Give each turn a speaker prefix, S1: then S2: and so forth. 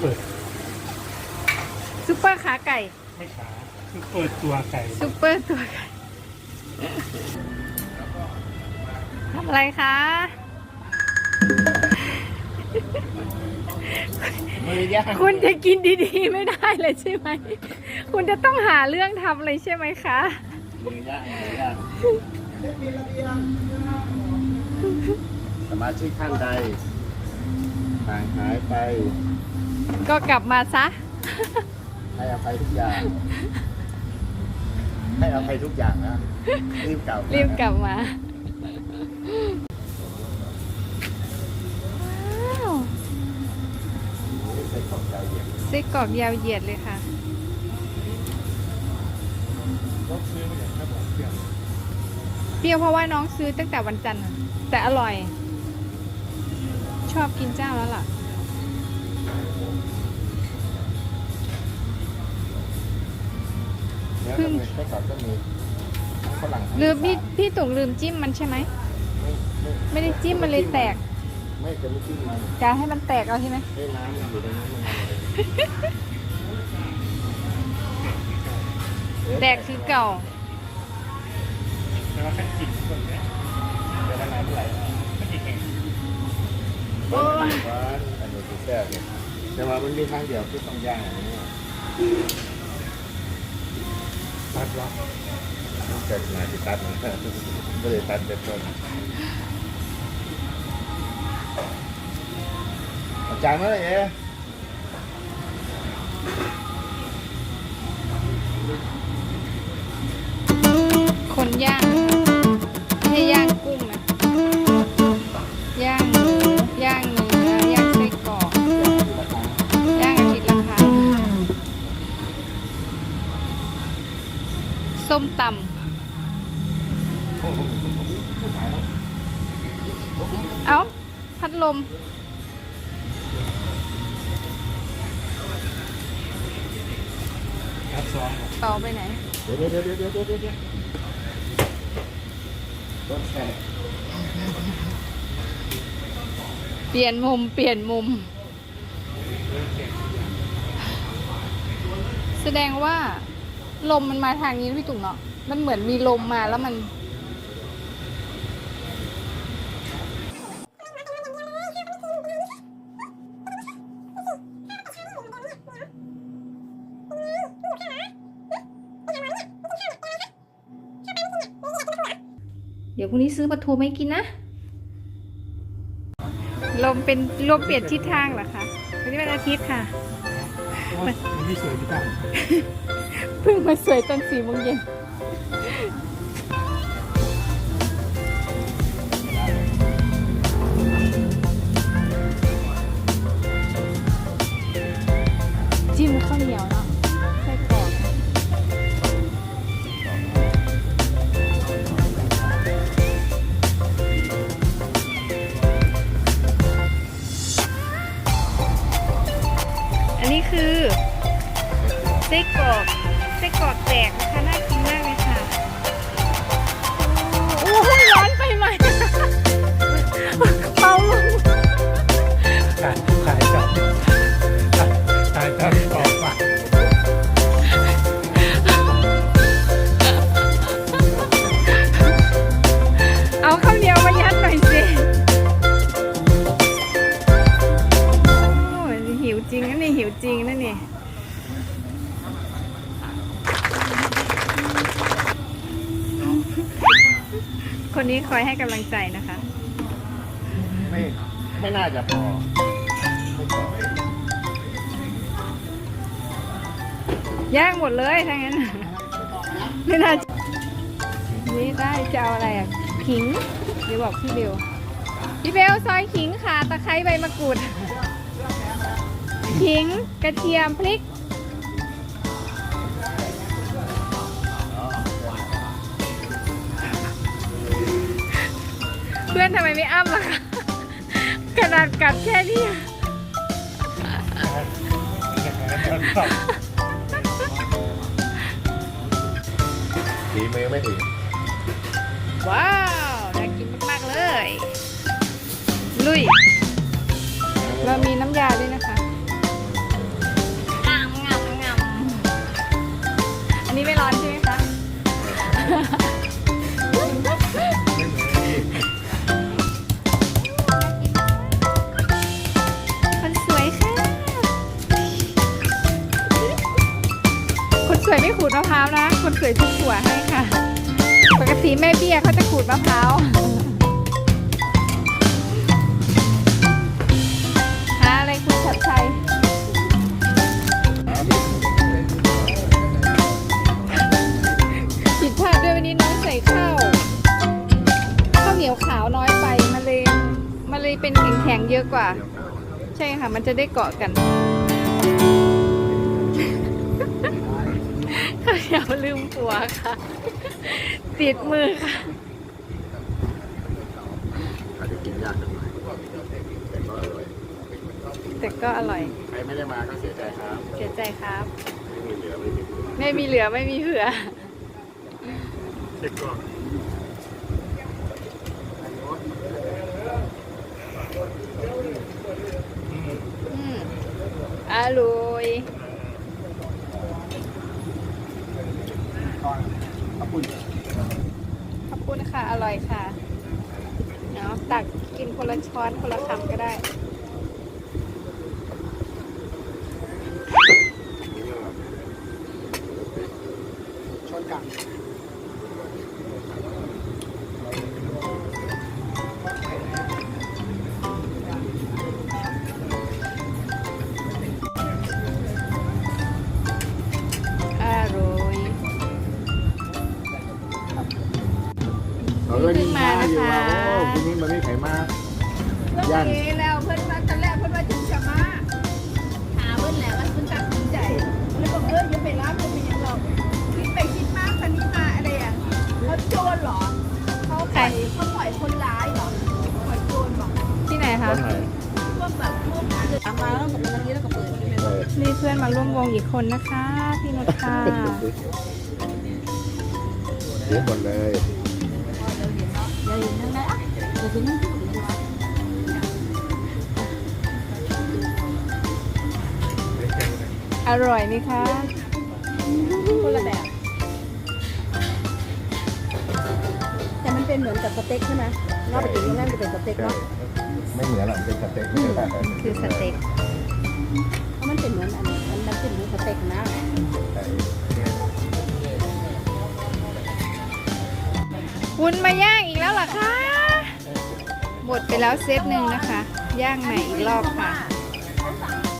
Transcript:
S1: เปิด
S2: ซุปเปอร์ขาไก่
S1: ไม่ขาคือเปิดตัวไก่
S2: ซุปเปอร์ตัวไก่ทำอะไรคะ
S3: มือย่าง
S2: คุณจะกินดีๆ ไม่ได้เลยใช่ไหม คุณจะต้องหาเรื่องทำเลยใช่ไหมคะ
S3: มือย่างมือย่างสมาชิกท่านใดห่างหายไป
S2: ก็กลับมาซะ
S3: ให้อภัยทุกอย่าง ให้อภัยทุกอย่างนะ รีบกลับ
S2: รีบกลับมา ว้าว
S3: ใส่ของใจเย็น
S2: ไส้กรอกยาวเหยียดเลยค่ะ
S1: รถซื้อมาอย่างถ้าบอกเที่ยว
S2: เปรี้ยวเพราะว่าน้องซื้อตั้งแต่วันจันทร์น่ะแต่อร่อย ชอบกินเจ้าแล้วล่ะ
S3: เนื้อก็มีไส้กรอกก็มีฝรั่ง
S2: ลืมพี่พี่ตุ๋งลืมจิ้มมันใช่ไหม
S3: ไม่ไม่
S2: ไม่ได้จิ้มมันเลยแตก
S3: ไม่จะไม่จิ้มมัน
S2: จะให้มันแตกเอาใช่ไหม
S3: ให้น้ำมันอยู่ในนั้นมันเลย
S2: แตกคือเก่า
S1: แต่ว่าแค่กินคนเนี้ยเดี๋ยววันไหนเมื่อไหร่
S3: แซ่บเนี่ยแต่ว่ามันมีทางเดียวที่ต้องย่างอันนี้
S1: ตัดวะ
S3: มันเกิดมาที่ตัดมันไม่ได้ตัดเป็นต้นอาจารย์มื่อไหร่เอ๊ะ
S2: คนย่าง ส้มตำเอ้าพัดลม
S1: รับซอง
S2: ต่อไปไหน
S3: เดี๋ยวเดี๋ยวเดี๋ยวเดี๋ยวเดี๋ยวเดี๋ยวต้นแค่
S2: เปลี่ยนมุม เปลี่ยนมุม แสดงว่า ลมมันมาทางนี้นะพี่ตุ่มเนาะ มันเหมือนมีลมมาแล้วมัน เดี๋ยวพรุ่งนี้ซื้อปลาทูไม่กินนะ ลมเป็นลมเปลี่ยนทิศทางเหรอคะ วันนี้เป็นอาทิตย์ค่ะ
S1: มันไม่สวยดีป่ะ
S2: เพิ่งมาสวยตอนสี่โมงเย็น นนี้คือไส้กรอกไส้กรอกแจกนะคะน่ากินมากเลยค่ะโอ้โหร้อนไปไหมเบาลง
S1: ขายขายจับ
S2: คนนี้คอยให้กำลังใจนะคะ
S3: ไม่ไม่น่าจะพอไม่พอ
S2: ย่งหมดเลยถ้างั้นไม่น่าจะนี่ได้จะเอาอะไรอะขิง เดี๋ยวบอกพี่เบลพี่เบลซอยขิงค่ะตะไคร้ใบมะกรูด ขิง กระเทียม พริก เพื่อนทำไมไม่อ้ำล่ะคะขนาดกัดแค่นี้
S3: ฝีมือไม่ถึง
S2: ว้าว น่ากินมาก ๆ เลย ลุย เรามีน้ำยาด้วยนะคะ ไม่ขูดมะพร้าวนะ คนสวยทุกถั่วให้ค่ะ ปกติแม่เบี้ยเขาจะขูดมะพร้าวหาอะไรคุณชัดชัยผิดพลาดด้วยวันนี้น้องใส่ข้าวข้าวเหนียวขาวน้อยไปมันเลยมันเลยเป็นแข็งๆเยอะกว่า ใช่ค่ะ มันจะได้เกาะกัน เหนียวลืมหัวค่ะ ติดมือค่ะ
S3: อาจจะกินยากหน่อยแต่ก็อร่อย
S2: แต่ก็อร่อย
S3: ใครไม่ได้มาก็เสียใจครับ
S2: เสียใจครับ
S3: ไม่มีเหลือไม่มีเหลือ
S2: ไม่มีเหลือไม่มีเผื่อ
S3: เช็คก่อน
S2: อืมอร่อย
S3: ขอบคุณ
S2: ขอบคุณค่ะ อ ร่อยค่ะ เนาะตักกินคนละช้อนคนละคำก็ได้
S3: เราก็ยิงมาอยู่ว่าโอ้คุณนี่มันไม่ไขมาย่าน
S2: นี้แล้วเพื่อนมาตอนแรกเพื่อนมาถึงจะมาหาเพื่อนแหละว่าเพื่อนตัดสินใจแล้วบอกเอออย่าไปรับอย่าไปยังหรอกคิดไปคิดมาคันนี้มาอะไรอะเขาโจรเหรอเขาใครเขาปล่อยคนร้ายเหรอปล่อยโจรเหรอที่ไหน
S3: ต
S2: คะ
S3: อนไหน
S2: พวกแบบพวกมาแล้วแบบนี้แล้วก็เปิด
S3: เปิด
S2: นี่เพื่อนมาร่วมวงอีกคนนะคะพี่นุชค่ะ
S3: เย อะหมดเลย
S2: อร่อยไหมคะคนละแบบ
S4: แต่มันเป็นเหมือนกับสเต็กใช่ไหมนอกไปถึงนั่นจะเป็นสเต็ก
S3: ใช่
S4: เนาะ
S3: ไม่เหมือนหรอกเป็นสเต็ก
S2: คือสเต็ก
S4: เพราะมันเป็นเหมือนอันมันมันเป็นเหมือนสเต็กนะ
S2: คุณมาย่างอีกแล้วเหรอคะ หมดไปแล้วเซตหนึ่งนะคะ ย่างใหม่อีกรอบค่ะ